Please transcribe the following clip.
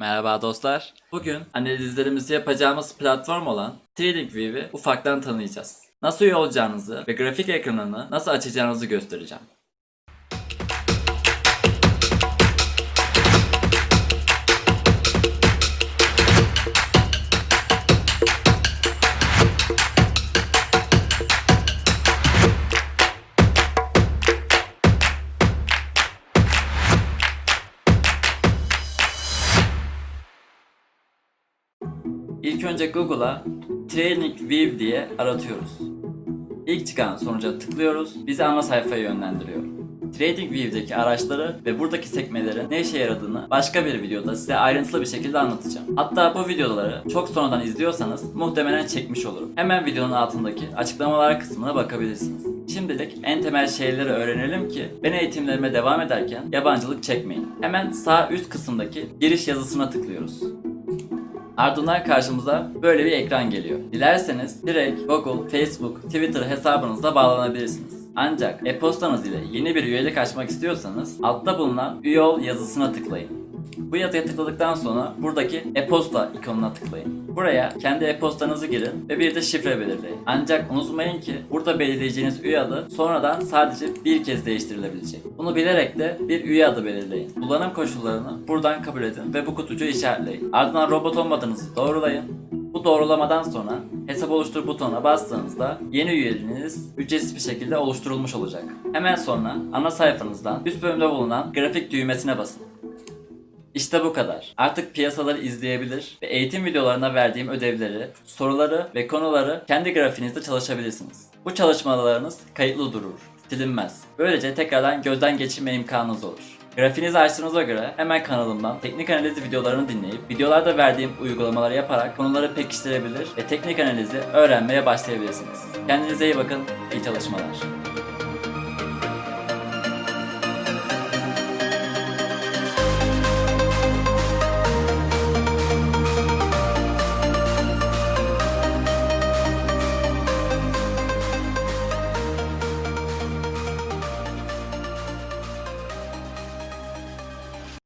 Merhaba dostlar. Bugün analizlerimizi yapacağımız platform olan TradingView'i ufaktan tanıyacağız. Nasıl üye olacağınızı ve grafik ekranını nasıl açacağınızı göstereceğim. İlk önce Google'a TradingView diye aratıyoruz. İlk çıkan sonuca tıklıyoruz, bizi ana sayfaya yönlendiriyor. TradingView'deki araçları ve buradaki sekmelerin ne işe yaradığını başka bir videoda size ayrıntılı bir şekilde anlatacağım. Hatta bu videoları çok sonradan izliyorsanız muhtemelen çekmiş olurum. Hemen videonun altındaki açıklamalar kısmına bakabilirsiniz. Şimdilik en temel şeyleri öğrenelim ki ben eğitimlerime devam ederken yabancılık çekmeyin. Hemen sağ üst kısımdaki giriş yazısına tıklıyoruz. Ardından karşımıza böyle bir ekran geliyor. Dilerseniz direkt Google, Facebook, Twitter hesabınızla bağlanabilirsiniz. Ancak e-postanız ile yeni bir üyelik açmak istiyorsanız altta bulunan üye ol yazısına tıklayın. Bu yazıya tıkladıktan sonra buradaki e-posta ikonuna tıklayın. Buraya kendi e-postanızı girin ve bir de şifre belirleyin. Ancak unutmayın ki burada belirleyeceğiniz üye adı sonradan sadece bir kez değiştirilebilecek. Bunu bilerek de bir üye adı belirleyin. Kullanım koşullarını buradan kabul edin ve bu kutucuğu işaretleyin. Ardından robot olmadığınızı doğrulayın. Bu doğrulamadan sonra hesap oluştur butonuna bastığınızda yeni üyeliğiniz ücretsiz bir şekilde oluşturulmuş olacak. Hemen sonra ana sayfanızdan üst bölümde bulunan grafik düğmesine basın. İşte bu kadar. Artık piyasaları izleyebilir ve eğitim videolarına verdiğim ödevleri, soruları ve konuları kendi grafiğinizde çalışabilirsiniz. Bu çalışmalarınız kayıtlı durur, silinmez. Böylece tekrardan gözden geçirme imkanınız olur. Grafiğinizi açtığınıza göre hemen kanalımdan teknik analiz videolarını dinleyip videolarda verdiğim uygulamaları yaparak konuları pekiştirebilir ve teknik analizi öğrenmeye başlayabilirsiniz. Kendinize iyi bakın, iyi çalışmalar.